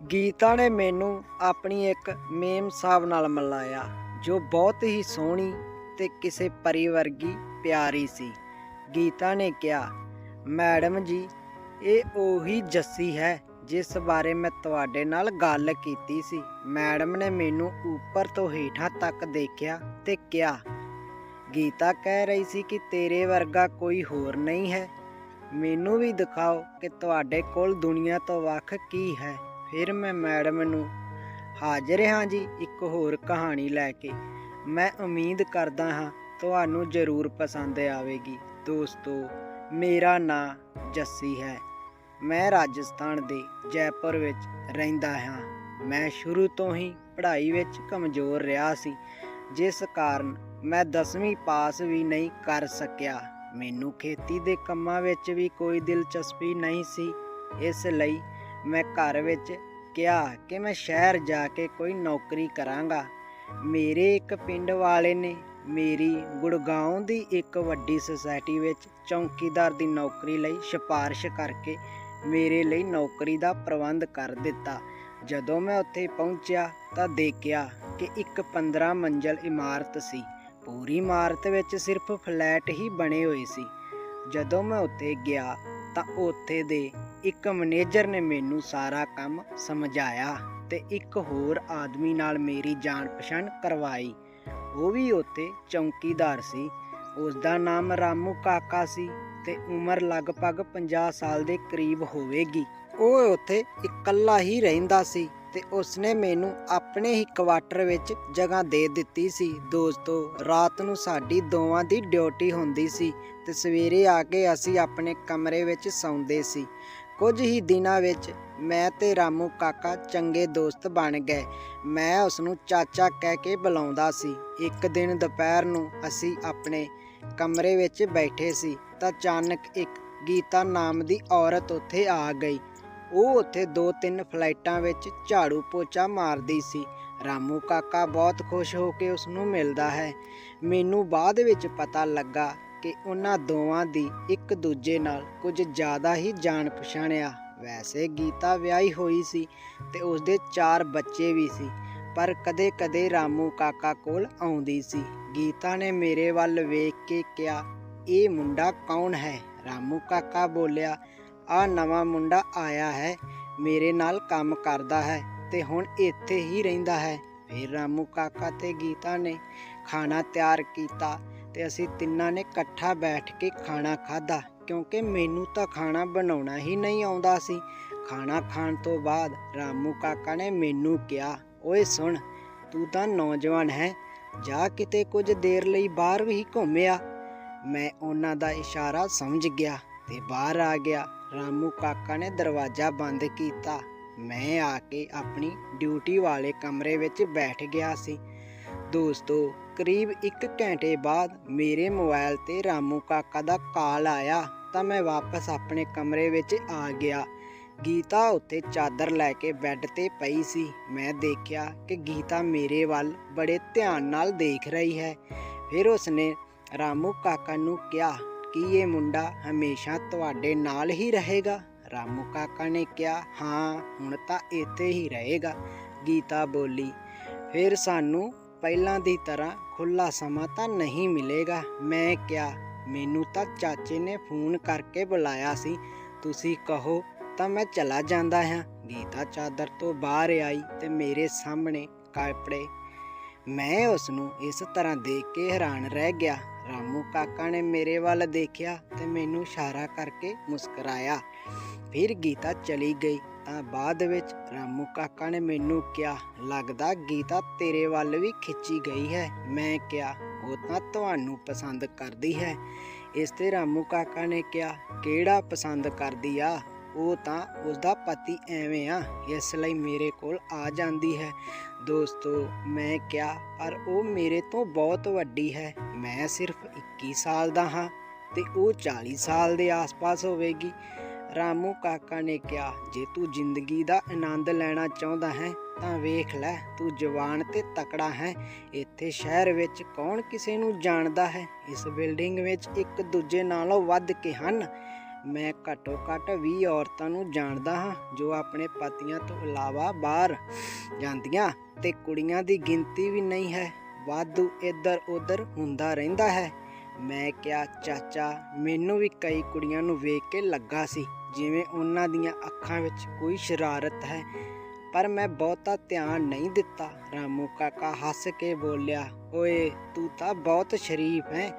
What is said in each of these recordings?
ਗੀਤਾ ਨੇ ਮੈਨੂੰ ਆਪਣੀ ਇੱਕ ਮੇਮ ਸਾਹਿਬ ਨਾਲ ਮਿਲਾਇਆ, ਜੋ ਬਹੁਤ ਹੀ ਸੋਹਣੀ ਤੇ ਕਿਸੇ ਪਰੀ ਵਰਗੀ ਪਿਆਰੀ ਸੀ। ਗੀਤਾ ਨੇ ਕਿਹਾ, ਮੈਡਮ ਜੀ, ਇਹ ਉਹੀ ਜੱਸੀ ਹੈ ਜਿਸ ਬਾਰੇ ਮੈਂ ਤੁਹਾਡੇ ਨਾਲ ਗੱਲ ਕੀਤੀ ਸੀ। ਮੈਡਮ ਨੇ ਮੈਨੂੰ ਉੱਪਰ ਤੋਂ ਹੇਠਾਂ ਤੱਕ ਦੇਖਿਆ ਤੇ ਕਿਹਾ, ਗੀਤਾ ਕਹਿ ਰਹੀ ਸੀ ਕਿ ਤੇਰੇ ਵਰਗਾ ਕੋਈ ਹੋਰ ਨਹੀਂ ਹੈ। ਮੈਨੂੰ ਵੀ ਦਿਖਾਓ ਕਿ ਤੁਹਾਡੇ ਕੋਲ ਦੁਨੀਆ ਤੋਂ ਵੱਖ ਕੀ ਹੈ। ਫਿਰ ਮੈਂ ਮੈਡਮ ਨੂੰ ਹਾਜ਼ਰ ਹਾਂ ਜੀ ਇੱਕ ਹੋਰ ਕਹਾਣੀ ਲੈ ਕੇ। ਮੈਂ ਉਮੀਦ ਕਰਦਾ ਹਾਂ ਤੁਹਾਨੂੰ ਜ਼ਰੂਰ ਪਸੰਦ ਆਵੇਗੀ। ਦੋਸਤੋ, ਮੇਰਾ ਨਾਂ ਜੱਸੀ ਹੈ। ਮੈਂ ਰਾਜਸਥਾਨ ਦੇ ਜੈਪੁਰ ਵਿੱਚ ਰਹਿੰਦਾ ਹਾਂ। ਮੈਂ ਸ਼ੁਰੂ ਤੋਂ ਹੀ ਪੜ੍ਹਾਈ ਵਿੱਚ ਕਮਜ਼ੋਰ ਰਿਹਾ ਸੀ, ਜਿਸ ਕਾਰਨ ਮੈਂ 10ਵੀਂ ਪਾਸ ਵੀ ਨਹੀਂ ਕਰ ਸਕਿਆ। ਮੈਨੂੰ ਖੇਤੀ ਦੇ ਕੰਮਾਂ ਵਿੱਚ ਵੀ ਕੋਈ ਦਿਲਚਸਪੀ ਨਹੀਂ ਸੀ। ਇਸ ਲਈ ਮੈਂ ਘਰ ਵਿੱਚ ਕਿਹਾ ਕਿ ਮੈਂ ਸ਼ਹਿਰ ਜਾ ਕੇ ਕੋਈ ਨੌਕਰੀ ਕਰਾਂਗਾ। ਮੇਰੇ ਇੱਕ ਪਿੰਡ ਵਾਲੇ ਨੇ ਮੇਰੀ ਗੁੜਗਾਉਂ ਦੀ ਇੱਕ ਵੱਡੀ ਸੁਸਾਇਟੀ ਵਿੱਚ ਚੌਕੀਦਾਰ ਦੀ ਨੌਕਰੀ ਲਈ ਸਿਫਾਰਿਸ਼ ਕਰਕੇ ਮੇਰੇ ਲਈ ਨੌਕਰੀ ਦਾ ਪ੍ਰਬੰਧ ਕਰ ਦਿੱਤਾ। ਜਦੋਂ ਮੈਂ ਉੱਥੇ ਪਹੁੰਚਿਆ ਤਾਂ ਦੇਖਿਆ ਕਿ ਇੱਕ 15 ਮੰਜ਼ਲ ਇਮਾਰਤ ਸੀ। ਪੂਰੀ ਇਮਾਰਤ ਵਿੱਚ ਸਿਰਫ ਫਲੈਟ ਹੀ ਬਣੇ ਹੋਏ ਸੀ। ਜਦੋਂ ਮੈਂ ਉੱਥੇ ਗਿਆ ਤਾਂ ਉੱਥੇ ਦੇ ਇੱਕ ਮੈਨੇਜਰ ਨੇ ਮੈਨੂੰ ਸਾਰਾ ਕੰਮ ਸਮਝਾਇਆ ਤੇ ਇੱਕ ਹੋਰ ਆਦਮੀ ਨਾਲ ਮੇਰੀ ਜਾਣ ਪਛਾਣ ਕਰਵਾਈ। ਉਹ ਵੀ ਉੱਥੇ ਚੌਕੀਦਾਰ ਸੀ। ਉਸ ਦਾ ਨਾਮ ਰਾਮੂ ਕਾਕਾ ਸੀ ਤੇ ਉਮਰ ਲਗਭਗ 50 ਸਾਲ ਦੇ ਕਰੀਬ ਹੋਵੇਗੀ। ਉਹ ਉੱਥੇ ਇਕੱਲਾ ਹੀ ਰਹਿੰਦਾ ਸੀ ਤੇ ਉਸਨੇ ਮੈਨੂੰ ਆਪਣੇ ਹੀ ਕੁਆਟਰ ਵਿੱਚ ਜਗ੍ਹਾ ਦੇ ਦਿੱਤੀ ਸੀ। ਦੋਸਤੋ, ਰਾਤ ਨੂੰ ਸਾਡੀ ਦੋਵਾਂ ਦੀ ਡਿਊਟੀ ਹੁੰਦੀ ਸੀ ਤੇ ਸਵੇਰੇ ਆ ਕੇ ਅਸੀਂ ਆਪਣੇ ਕਮਰੇ ਵਿੱਚ ਸੌਂਦੇ ਸੀ। ਕੁਝ ਹੀ ਦਿਨਾਂ ਵਿੱਚ ਮੈਂ ਤੇ ਰਾਮੂ ਕਾਕਾ ਚੰਗੇ ਦੋਸਤ ਬਣ ਗਏ। ਮੈਂ ਉਸ ਨੂੰ ਚਾਚਾ ਕਹਿ ਕੇ ਬੁਲਾਉਂਦਾ ਸੀ। ਇੱਕ ਦਿਨ ਦੁਪਹਿਰ ਨੂੰ ਅਸੀਂ ਆਪਣੇ ਕਮਰੇ ਵਿੱਚ ਬੈਠੇ ਸੀ ਤਾਂ ਅਚਾਨਕ ਇੱਕ ਗੀਤਾ ਨਾਮ ਦੀ ਔਰਤ ਉੱਥੇ ਆ ਗਈ। ਉਹ ਉੱਥੇ ਦੋ ਤਿੰਨ ਫਲਾਈਟਾਂ ਵਿੱਚ ਝਾੜੂ ਪੋਚਾ ਮਾਰਦੀ ਸੀ। ਰਾਮੂ ਕਾਕਾ ਬਹੁਤ ਖੁਸ਼ ਹੋ ਕੇ ਉਸ ਨੂੰ ਮਿਲਦਾ ਹੈ। ਮੈਨੂੰ ਬਾਅਦ ਵਿੱਚ ਪਤਾ ਲੱਗਾ ਕਿ ਉਹਨਾਂ ਦੋਵਾਂ ਦੀ ਇੱਕ ਦੂਜੇ ਨਾਲ ਕੁਝ ਜ਼ਿਆਦਾ ਹੀ ਜਾਣ ਪਛਾਣਿਆ ਵੈਸੇ ਗੀਤਾ ਵਿਆਹੀ ਹੋਈ ਸੀ ਤੇ ਉਸਦੇ ਚਾਰ ਬੱਚੇ ਵੀ ਸੀ, ਪਰ ਕਦੇ-ਕਦੇ ਰਾਮੂ ਕਾਕਾ ਕੋਲ ਆਉਂਦੀ ਸੀ। ਗੀਤਾ ਨੇ ਮੇਰੇ ਵੱਲ ਵੇਖ ਕੇ ਕਿਹਾ, ਇਹ ਮੁੰਡਾ ਕੌਣ ਹੈ? ਰਾਮੂ ਕਾਕਾ ਬੋਲਿਆ ਆ ਨਵਾਂ ਮੁੰਡਾ ਆਇਆ ਹੈ, ਮੇਰੇ ਨਾਲ ਕੰਮ ਕਰਦਾ ਹੈ ਤੇ ਹੁਣ ਇੱਥੇ ਹੀ ਰਹਿੰਦਾ ਹੈ। ਫਿਰ ਰਾਮੂ ਕਾਕਾ ਤੇ ਗੀਤਾ ਨੇ ਖਾਣਾ ਤਿਆਰ ਕੀਤਾ ਤੇ ਅਸੀਂ ਤਿੰਨਾਂ ਨੇ ਇਕੱਠਾ ਬੈਠ ਕੇ ਖਾਣਾ ਖਾਧਾ, ਕਿਉਂਕਿ ਮੈਨੂੰ ਤਾਂ ਖਾਣਾ ਬਣਾਉਣਾ ਹੀ ਨਹੀਂ ਆਉਂਦਾ ਸੀ। ਖਾਣਾ ਖਾਣ ਤੋਂ ਬਾਅਦ ਰਾਮੂ ਕਾਕਾ ਨੇ ਮੈਨੂੰ ਕਿਹਾ, ਓਏ ਸੁਣ, ਤੂੰ ਤਾਂ ਨੌਜਵਾਨ ਹੈ, ਜਾ ਕਿਤੇ ਕੁਝ ਦੇਰ ਲਈ ਬਾਹਰ ਵੀ ਘੁੰਮਿਆ। ਮੈਂ ਉਹਨਾਂ ਦਾ ਇਸ਼ਾਰਾ ਸਮਝ ਗਿਆ ਤੇ ਬਾਹਰ ਆ ਗਿਆ। ਰਾਮੂ ਕਾਕਾ ਨੇ ਦਰਵਾਜ਼ਾ ਬੰਦ ਕੀਤਾ। ਮੈਂ ਆ ਕੇ ਆਪਣੀ ਡਿਊਟੀ ਵਾਲੇ ਕਮਰੇ ਵਿੱਚ ਬੈਠ ਗਿਆ ਸੀ। ਦੋਸਤੋ ਕਰੀਬ 1 ਘੰਟੇ ਬਾਅਦ ਮੇਰੇ ਮੋਬਾਈਲ ਤੇ ਰਾਮੂ ਕਾਕਾ ਦਾ ਕਾਲ ਆਇਆ ਤਾਂ ਮੈਂ ਵਾਪਸ ਆਪਣੇ ਕਮਰੇ ਵਿੱਚ ਆ ਗਿਆ। ਗੀਤਾ ਉੱਤੇ ਚਾਦਰ ਲੈ ਕੇ ਬੈੱਡ ਤੇ ਪਈ ਸੀ। ਮੈਂ ਦੇਖਿਆ ਕਿ ਗੀਤਾ ਮੇਰੇ ਵੱਲ ਬੜੇ ਧਿਆਨ ਨਾਲ ਦੇਖ ਰਹੀ ਹੈ। ਫਿਰ ਉਸਨੇ ਰਾਮੂ ਕਾਕਾ ਨੂੰ ਕਿਹਾ, ਕਿ ਇਹ ਮੁੰਡਾ ਹਮੇਸ਼ਾ ਤੁਹਾਡੇ ਨਾਲ ਹੀ ਰਹੇਗਾ? ਰਾਮੂ ਕਾਕਾ ਨੇ ਕਿਹਾ, ਹਾਂ, ਹੁਣ ਤਾਂ ਇੱਥੇ ਹੀ ਰਹੇਗਾ। ਗੀਤਾ ਬੋਲੀ, ਫਿਰ ਸਾਨੂੰ ਪਹਿਲਾਂ ਦੀ ਤਰ੍ਹਾਂ ਖੁੱਲਾ ਸਮਾਂ ਤਾਂ ਨਹੀਂ ਮਿਲੇਗਾ। ਮੈਂ ਕਿਹਾ, ਮੈਨੂੰ ਤਾਂ ਚਾਚੇ ਨੇ ਫੋਨ ਕਰਕੇ ਬੁਲਾਇਆ ਸੀ। ਤੁਸੀਂ ਕਹੋ, ਤਾਂ ਮੈਂ ਚਲਾ ਜਾਂਦਾ ਹਾਂ। ਗੀਤਾ ਚਾਦਰ ਤੋਂ ਬਾਹਰ ਆਈ ਤੇ ਮੇਰੇ ਸਾਹਮਣੇ ਕਾਪੜੇ। ਮੈਂ ਉਸ ਨੂੰ ਇਸ ਤਰ੍ਹਾਂ ਦੇਖ ਕੇ ਹੈਰਾਨ ਰਹਿ ਗਿਆ। ਰਾਮੂ ਕਾਕਾ ਨੇ ਮੇਰੇ ਵੱਲ ਦੇਖਿਆ ਤੇ ਮੈਨੂੰ ਇਸ਼ਾਰਾ ਕਰਕੇ ਮੁਸਕਰਾਇਆ। ਫਿਰ ਗੀਤਾ ਚਲੀ ਗਈ। ਤਾਂ ਬਾਅਦ ਵਿੱਚ ਰਾਮੂ ਕਾਕਾ ਨੇ ਮੈਨੂੰ ਕਿਹਾ, ਲੱਗਦਾ ਗੀਤਾ ਤੇਰੇ ਵੱਲ ਵੀ ਖਿੱਚੀ ਗਈ ਹੈ। ਮੈਂ ਕਿਹਾ, ਉਹ ਤਾਂ ਤੁਹਾਨੂੰ ਪਸੰਦ ਕਰਦੀ ਹੈ। ਇਸ ਤੇ ਰਾਮੂ ਕਾਕਾ ਨੇ ਕਿਹਾ, ਕਿਹੜਾ ਪਸੰਦ ਕਰਦੀ ਆ? ਉਹ ਤਾਂ ਉਸਦਾ ਪਤੀ ਐਵੇਂ ਆ, ਇਸ ਲਈ ਮੇਰੇ ਕੋਲ ਆ ਜਾਂਦੀ ਹੈ। ਦੋਸਤੋ, ਮੈਂ ਕਿਹਾ, ਪਰ ਉਹ ਮੇਰੇ ਤੋਂ ਬਹੁਤ ਵੱਡੀ ਹੈ। ਮੈਂ ਸਿਰਫ 21 ਸਾਲ ਦਾ ਹਾਂ ਤੇ ਉਹ 40 ਸਾਲ ਦੇ ਆਸ-ਪਾਸ ਹੋਵੇਗੀ। ਰਾਮੂ ਕਾਕਾ ਨੇ ਕਿਹਾ, ਜੇ ਤੂੰ ਜ਼ਿੰਦਗੀ ਦਾ ਆਨੰਦ ਲੈਣਾ ਚਾਹੁੰਦਾ ਹੈ, ਤਾਂ ਵੇਖ ਲੈ, ਤੂੰ ਜਵਾਨ ਤੇ ਤਕੜਾ ਹੈ। ਇੱਥੇ ਸ਼ਹਿਰ ਵਿੱਚ ਕੌਣ ਕਿਸੇ ਨੂੰ ਜਾਣਦਾ ਹੈ? ਇਸ ਬਿਲਡਿੰਗ ਵਿੱਚ ਇੱਕ ਦੂਜੇ ਨਾਲੋਂ ਵੱਧ ਕੇ ਹਨ। ਮੈਂ ਘੱਟੋ ਘੱਟ 20 ਔਰਤਾਂ ਨੂੰ ਜਾਣਦਾ ਹਾਂ, ਜੋ ਆਪਣੇ ਪਤੀਆਂ ਤੋਂ ਇਲਾਵਾ ਬਾਹਰ ਜਾਂਦੀਆਂ ਤੇ ਕੁੜੀਆਂ ਦੀ ਗਿਣਤੀ ਵੀ ਨਹੀਂ ਹੈ। ਵਾਧੂ ਇੱਧਰ ਉੱਧਰ ਹੁੰਦਾ ਰਹਿੰਦਾ ਹੈ। ਮੈਂ ਕਿਹਾ, ਚਾਚਾ, ਮੈਨੂੰ ਵੀ ਕਈ ਕੁੜੀਆਂ ਨੂੰ ਵੇਖ ਕੇ ਲੱਗਾ ਸੀ, ਜਿਵੇਂ ਉਹਨਾਂ ਦੀਆਂ ਅੱਖਾਂ ਵਿੱਚ ਕੋਈ ਸ਼ਰਾਰਤ ਹੈ। ਪਰ ਮੈਂ ਬਹੁਤਾ ਧਿਆਨ ਨਹੀਂ ਦਿੱਤਾ। ਰਾਮੂ ਕਾਕਾ ਹੱਸ ਕੇ ਬੋਲਿਆ, ਓਏ, ਤੂੰ ਤਾਂ ਬਹੁਤ ਸ਼ਰੀਫ ਹੈ।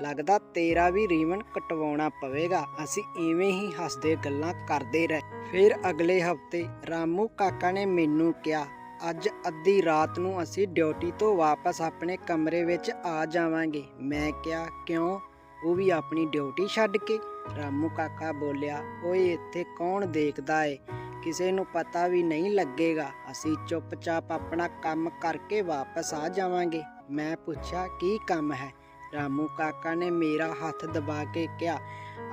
ਲੱਗਦਾ ਤੇਰਾ ਵੀ ਰੀਵਨ ਕਟਵਾਉਣਾ ਪਵੇਗਾ। ਅਸੀਂ ਐਵੇਂ ਹੀ ਹੱਸਦੇ ਗੱਲਾਂ ਕਰਦੇ ਰਹੇ। ਫਿਰ ਅਗਲੇ ਹਫ਼ਤੇ ਰਾਮੂ ਕਾਕਾ ਨੇ ਮੈਨੂੰ ਕਿਹਾ ਅੱਜ ਅੱਧੀ ਰਾਤ ਨੂੰ ਅਸੀਂ ਡਿਊਟੀ ਤੋਂ ਵਾਪਸ ਆਪਣੇ ਕਮਰੇ ਵਿੱਚ ਆ ਜਾਵਾਂਗੇ। ਮੈਂ ਕਿਹਾ, ਕਿਉਂ? ਉਹ ਵੀ ਆਪਣੀ ਡਿਊਟੀ ਛੱਡ ਕੇ? ਰਾਮੂ ਕਾਕਾ ਬੋਲਿਆ, ਓਏ, ਇੱਥੇ ਕੌਣ ਦੇਖਦਾ ਏ? ਕਿਸੇ ਨੂੰ ਪਤਾ ਵੀ ਨਹੀਂ ਲੱਗੇਗਾ। ਅਸੀਂ ਚੁੱਪਚਾਪ ਆਪਣਾ ਕੰਮ ਕਰਕੇ ਵਾਪਸ ਆ ਜਾਵਾਂਗੇ। ਮੈਂ ਪੁੱਛਿਆ, ਕੀ ਕੰਮ ਹੈ? ਰਾਮੂ ਕਾਕਾ ਨੇ ਮੇਰਾ ਹੱਥ ਦਬਾ ਕੇ ਕਿਹਾ,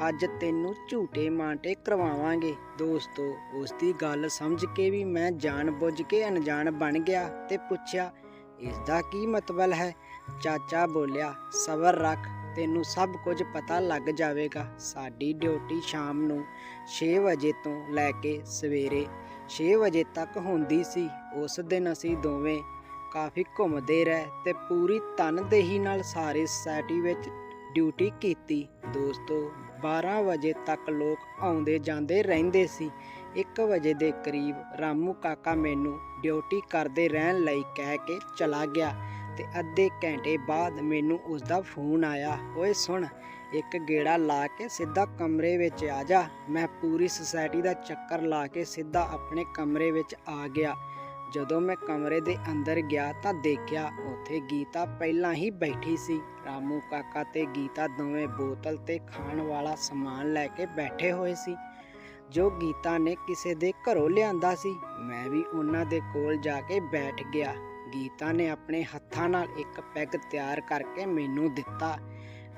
ਅੱਜ ਤੈਨੂੰ ਝੂਟੇ ਮਾਂਟੇ ਕਰਵਾਵਾਂਗੇ। ਦੋਸਤੋ ਉਸ ਦੀ ਗੱਲ ਸਮਝ ਕੇ ਵੀ ਮੈਂ ਜਾਣ ਕੇ ਅਣਜਾਣ ਬਣ ਗਿਆ ਤੇ ਪੁੱਛਿਆ ਇਸ ਦਾ ਕੀ ਮਤਲਬ ਹੈ? ਚਾਚਾ ਬੋਲਿਆ, ਸਬਰ ਰੱਖ, ਤੈਨੂੰ ਸਭ ਕੁਝ ਪਤਾ ਲੱਗ ਜਾਵੇਗਾ। ਸਾਡੀ ਡਿਊਟੀ ਸ਼ਾਮ ਨੂੰ 6 ਵਜੇ ਤੋਂ ਲੈ ਕੇ ਸਵੇਰੇ 6 ਵਜੇ ਤੱਕ ਹੁੰਦੀ ਸੀ। ਉਸ ਦਿਨ ਅਸੀਂ ਦੋਵੇਂ ਕਾਫੀ ਘੁੰਮਦੇ ਰਹੇ ਤੇ ਪੂਰੀ ਤਨਦੇਹੀ ਨਾਲ ਸਾਰੇ ਸੋਸਾਇਟੀ ਵਿੱਚ ਡਿਊਟੀ ਕੀਤੀ। ਦੋਸਤੋ 12 ਵਜੇ ਤੱਕ ਲੋਕ ਆਉਂਦੇ ਜਾਂਦੇ ਰਹਿੰਦੇ ਸੀ। 1 ਵਜੇ ਦੇ ਕਰੀਬ ਰਾਮੂ ਕਾਕਾ ਮੈਨੂੰ ਡਿਊਟੀ ਕਰਦੇ ਰਹਿਣ ਲਈ ਕਹਿ ਕੇ ਚਲਾ ਗਿਆ ਤੇ ਅੱਧੇ ਘੰਟੇ ਬਾਅਦ ਮੈਨੂੰ ਉਸ ਦਾ ਫੋਨ ਆਇਆ, ਓਏ ਸੁਣ, ਇੱਕ ਗੇੜਾ ਲਾ ਕੇ ਸਿੱਧਾ ਕਮਰੇ ਵਿੱਚ ਆ ਜਾ। ਮੈਂ ਪੂਰੀ ਸੁਸਾਇਟੀ ਦਾ ਚੱਕਰ ਲਾ ਕੇ ਸਿੱਧਾ ਆਪਣੇ ਕਮਰੇ ਵਿੱਚ ਆ ਗਿਆ। ਜਦੋਂ ਮੈਂ ਕਮਰੇ ਦੇ ਅੰਦਰ ਗਿਆ ਤਾਂ ਦੇਖਿਆ ਉੱਥੇ ਗੀਤਾ ਪਹਿਲਾਂ ਹੀ ਬੈਠੀ ਸੀ। ਰਾਮੂ ਕਾਕਾ ਤੇ ਗੀਤਾ ਦੋਵੇਂ ਬੋਤਲ ਤੇ ਖਾਣ ਵਾਲਾ ਸਮਾਨ ਲੈ ਕੇ ਬੈਠੇ ਹੋਏ ਸੀ। ਜੋ ਗੀਤਾ ਨੇ ਕਿਸੇ ਦੇ ਘਰੋਂ ਲਿਆਂਦਾ ਸੀ, ਮੈਂ ਵੀ ਉਹਨਾਂ ਦੇ ਕੋਲ ਜਾ ਕੇ ਬੈਠ ਗਿਆ। ਗੀਤਾ ਨੇ ਆਪਣੇ ਹੱਥਾਂ ਨਾਲ ਇੱਕ ਪੈਗ ਤਿਆਰ ਕਰਕੇ ਮੈਨੂੰ ਦਿੱਤਾ।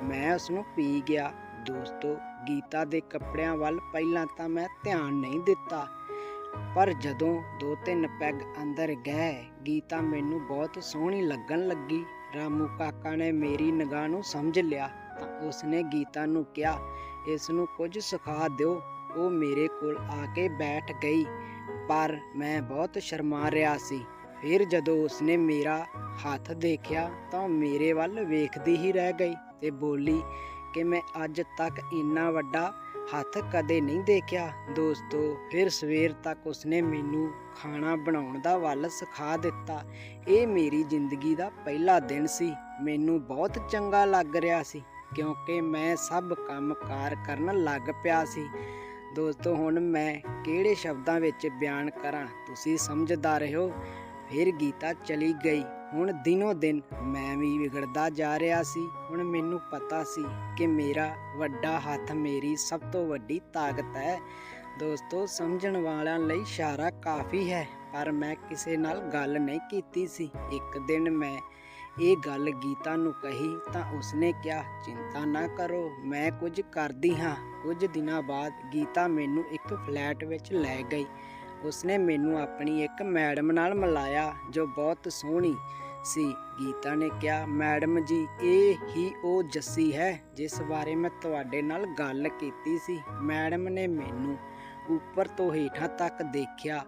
ਮੈਂ ਉਸ ਨੂੰ ਪੀ ਗਿਆ। ਦੋਸਤੋ, ਗੀਤਾ ਦੇ ਕੱਪੜਿਆਂ ਵੱਲ ਪਹਿਲਾਂ ਤਾਂ ਮੈਂ ਧਿਆਨ ਨਹੀਂ ਦਿੱਤਾ। ਪਰ ਜਦੋਂ ਦੋ ਤਿੰਨ ਪੈਗ ਅੰਦਰ ਗਏ, ਗੀਤਾ ਮੈਨੂੰ ਬਹੁਤ ਸੋਹਣੀ ਲੱਗਣ ਲੱਗੀ। ਰਾਮੂ ਕਾਕਾ ਨੇ ਮੇਰੀ ਨਿਗਾਹ ਨੂੰ ਸਮਝ ਲਿਆ ਤਾਂ ਉਸਨੇ ਗੀਤਾ ਨੂੰ ਕਿਹਾ ਇਸ ਨੂੰ ਕੁਝ ਸਿਖਾ ਦਿਓ। ਉਹ ਮੇਰੇ ਕੋਲ ਆ ਕੇ ਬੈਠ ਗਈ, ਪਰ ਮੈਂ ਬਹੁਤ ਸ਼ਰਮਾ ਰਿਹਾ ਸੀ। ਫਿਰ ਜਦੋਂ ਉਸਨੇ ਮੇਰਾ ਹੱਥ ਦੇਖਿਆ ਤਾਂ ਉਹ ਮੇਰੇ ਵੱਲ ਵੇਖਦੀ ਹੀ ਰਹਿ ਗਈ ਤੇ ਬੋਲੀ ਕਿ ਮੈਂ ਅੱਜ ਤੱਕ ਇੰਨਾ ਵੱਡਾ ਹੱਥ ਕਦੇ ਨਹੀਂ ਦੇਖਿਆ। ਦੋਸਤੋ, ਫਿਰ ਸਵੇਰ ਤੱਕ ਉਸਨੇ ਮੈਨੂੰ ਖਾਣਾ ਬਣਾਉਣ ਦਾ ਵੱਲ ਸਿਖਾ ਦਿੱਤਾ। ਇਹ ਮੇਰੀ ਜ਼ਿੰਦਗੀ ਦਾ ਪਹਿਲਾ ਦਿਨ ਸੀ। ਮੈਨੂੰ ਬਹੁਤ ਚੰਗਾ ਲੱਗ ਰਿਹਾ ਸੀ, ਕਿਉਂਕਿ ਮੈਂ ਸਭ ਕੰਮ-ਕਾਰ ਕਰਨ ਲੱਗ ਪਿਆ ਸੀ। ਦੋਸਤੋ, ਹੁਣ ਮੈਂ ਕਿਹੜੇ ਸ਼ਬਦਾਂ ਵਿੱਚ ਬਿਆਨ ਕਰਾਂ, ਤੁਸੀਂ ਸਮਝਦਾਰ ਰਹੋ। ਫਿਰ ਗੀਤਾ ਚਲੀ ਗਈ। ਹੁਣ ਦਿਨੋ ਦਿਨ ਮੈਂ ਵੀ ਵਿਗੜਦਾ ਜਾ ਰਿਹਾ ਸੀ। ਹੁਣ ਮੈਨੂੰ ਪਤਾ ਸੀ ਕਿ ਮੇਰਾ ਵੱਡਾ ਹੱਥ ਮੇਰੀ ਸਭ ਤੋਂ ਵੱਡੀ ਤਾਕਤ ਹੈ। ਦੋਸਤੋ, ਸਮਝਣ ਵਾਲਿਆਂ ਲਈ ਇਸ਼ਾਰਾ ਕਾਫੀ ਹੈ, ਪਰ ਮੈਂ ਕਿਸੇ ਨਾਲ ਗੱਲ ਨਹੀਂ ਕੀਤੀ ਸੀ। ਇੱਕ ਦਿਨ ਮੈਂ ਇਹ ਗੱਲ ਗੀਤਾ ਨੂੰ ਕਹੀ ਤਾਂ ਉਸਨੇ ਕਿਹਾ, ਚਿੰਤਾ ਨਾ ਕਰੋ, ਮੈਂ ਕੁਝ ਕਰਦੀ ਹਾਂ। ਕੁਝ ਦਿਨਾਂ ਬਾਅਦ ਗੀਤਾ ਮੈਨੂੰ ਇੱਕ ਫਲੈਟ ਵਿੱਚ ਲੈ ਗਈ। ਉਸਨੇ ਮੈਨੂੰ ਆਪਣੀ ਇੱਕ ਮੈਡਮ ਨਾਲ ਮਿਲਾਇਆ, ਜੋ ਬਹੁਤ ਸੋਹਣੀ ਸੀ। ਗੀਤਾ ਨੇ ਕਿਹਾ, ਮੈਡਮ ਜੀ, ਇਹ ਹੀ ਉਹ ਜੱਸੀ ਹੈ ਜਿਸ ਬਾਰੇ ਮੈਂ ਤੁਹਾਡੇ ਨਾਲ ਗੱਲ ਕੀਤੀ ਸੀ। ਮੈਡਮ ਨੇ ਮੈਨੂੰ ਉੱਪਰ ਤੋਂ ਹੇਠਾਂ ਤੱਕ ਦੇਖਿਆ,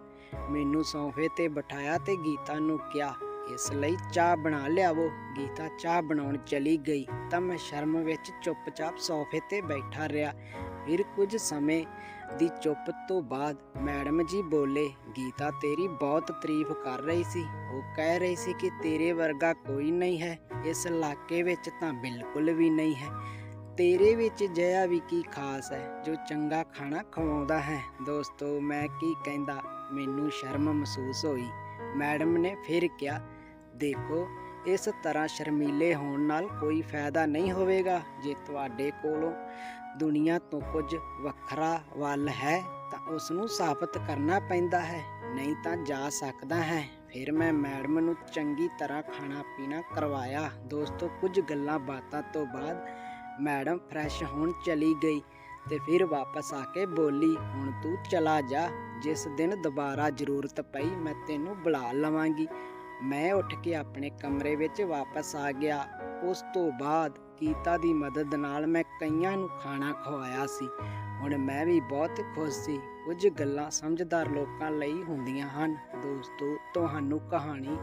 ਮੈਨੂੰ ਸੋਫੇ ਤੇ ਬਿਠਾਇਆ ਤੇ ਗੀਤਾ ਨੂੰ ਕਿਹਾ, ਇਸ ਲਈ ਚਾਹ ਬਣਾ ਲਿਆਵੋ। ਗੀਤਾ ਚਾਹ ਬਣਾਉਣ ਚਲੀ ਗਈ, ਤਾਂ ਮੈਂ ਸ਼ਰਮ ਵਿੱਚ ਚੁੱਪਚਾਪ ਸੋਫੇ ਤੇ ਬੈਠਾ ਰਿਹਾ। ਫਿਰ ਕੁਝ ਸਮੇਂ ਦੀ ਚੁੱਪ ਤੋਂ ਬਾਅਦ ਮੈਡਮ ਜੀ ਬੋਲੇ, ਗੀਤਾ, ਤੇਰੀ ਬਹੁਤ ਤਾਰੀਫ ਕਰ ਰਹੀ ਸੀ। ਉਹ ਕਹਿ ਰਹੀ ਸੀ ਕਿ ਤੇਰੇ ਵਰਗਾ ਕੋਈ ਨਹੀਂ ਹੈ। ਇਸ ਇਲਾਕੇ ਵਿੱਚ ਤਾਂ ਬਿਲਕੁਲ ਵੀ ਨਹੀਂ ਹੈ। ਤੇਰੇ ਵਿੱਚ ਜਇਆ ਵੀ ਕੀ ਖਾਸ ਹੈ, ਜੋ ਚੰਗਾ ਖਾਣਾ ਖਵਾਉਂਦਾ ਹੈ। ਦੋਸਤੋ, ਮੈਂ ਕੀ ਕਹਿੰਦਾ, ਮੈਨੂੰ ਸ਼ਰਮ ਮਹਿਸੂਸ ਹੋਈ। ਮੈਡਮ ਨੇ ਫਿਰ ਕਿਹਾ, ਦੇਖੋ, ਇਸ ਤਰ੍ਹਾਂ ਸ਼ਰਮੀਲੇ ਹੋਣ ਨਾਲ ਕੋਈ ਫਾਇਦਾ ਨਹੀਂ ਹੋਵੇਗਾ। ਜੇ ਤੁਹਾਡੇ ਕੋਲੋਂ ਦੁਨੀਆ ਤੋਂ ਕੁਝ ਵੱਖਰਾ ਵੱਲ ਹੈ ਤਾਂ ਉਸ ਨੂੰ ਸਾਬਤ ਕਰਨਾ ਪੈਂਦਾ ਹੈ। ਨਹੀਂ ਤਾਂ ਜਾ ਸਕਦਾ ਹੈ। ਫਿਰ ਮੈਂ ਮੈਡਮ ਨੂੰ ਚੰਗੀ ਤਰ੍ਹਾਂ ਖਾਣਾ ਪੀਣਾ ਕਰਵਾਇਆ। ਦੋਸਤੋ, ਕੁਝ ਗੱਲਾਂ ਬਾਤਾਂ ਤੋਂ ਬਾਅਦ ਮੈਡਮ ਫਰੈਸ਼ ਹੋਣ ਚਲੀ ਗਈ ਤੇ ਫਿਰ ਵਾਪਸ ਆ ਕੇ ਬੋਲੀ, ਹੁਣ ਤੂੰ ਚਲਾ ਜਾ। ਜਿਸ ਦਿਨ ਦੁਬਾਰਾ ਜ਼ਰੂਰਤ ਪਈ, ਮੈਂ ਤੈਨੂੰ ਬੁਲਾ ਲਵਾਂਗੀ। ਮੈਂ ਉੱਠ ਕੇ ਆਪਣੇ ਕਮਰੇ ਵਿੱਚ ਵਾਪਸ ਆ ਗਿਆ। ਉਸ ਤੋਂ ਬਾਅਦ ਗੀਤਾ ਦੀ ਮਦਦ ਨਾਲ ਮੈਂ ਕਈਆਂ ਨੂੰ ਖਾਣਾ ਖਵਾਇਆ ਸੀ। ਹੁਣ ਮੈਂ ਵੀ ਬਹੁਤ ਖੁਸ਼ ਸੀ। ਕੁਝ ਗੱਲਾਂ ਸਮਝਦਾਰ ਲੋਕਾਂ ਲਈ ਹੁੰਦੀਆਂ ਹਨ। ਦੋਸਤੋ, ਤੁਹਾਨੂੰ ਕਹਾਣੀ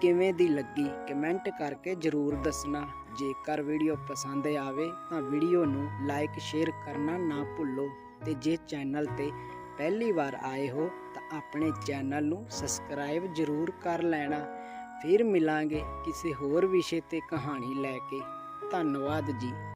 ਕਿਵੇਂ ਦੀ ਲੱਗੀ? ਕਮੈਂਟ ਕਰਕੇ ਜਰੂਰ ਦੱਸਣਾ। ਜੇਕਰ ਵੀਡੀਓ ਪਸੰਦ ਆਵੇ ਤਾਂ ਵੀਡੀਓ ਨੂੰ ਲਾਈਕ, ਸ਼ੇਅਰ ਕਰਨਾ ਨਾ ਭੁੱਲੋ ਤੇ ਜੇ ਚੈਨਲ ਤੇ ਪਹਿਲੀ ਵਾਰ ਆਏ ਹੋ ਤਾਂ ਆਪਣੇ ਚੈਨਲ ਨੂੰ ਸਬਸਕ੍ਰਾਈਬ ਜਰੂਰ ਕਰ ਲੈਣਾ। ਫਿਰ ਮਿਲਾਂਗੇ ਕਿਸੇ ਹੋਰ ਵਿਸ਼ੇ ਤੇ ਕਹਾਣੀ ਲੈ ਕੇ। ਧੰਨਵਾਦ ਜੀ।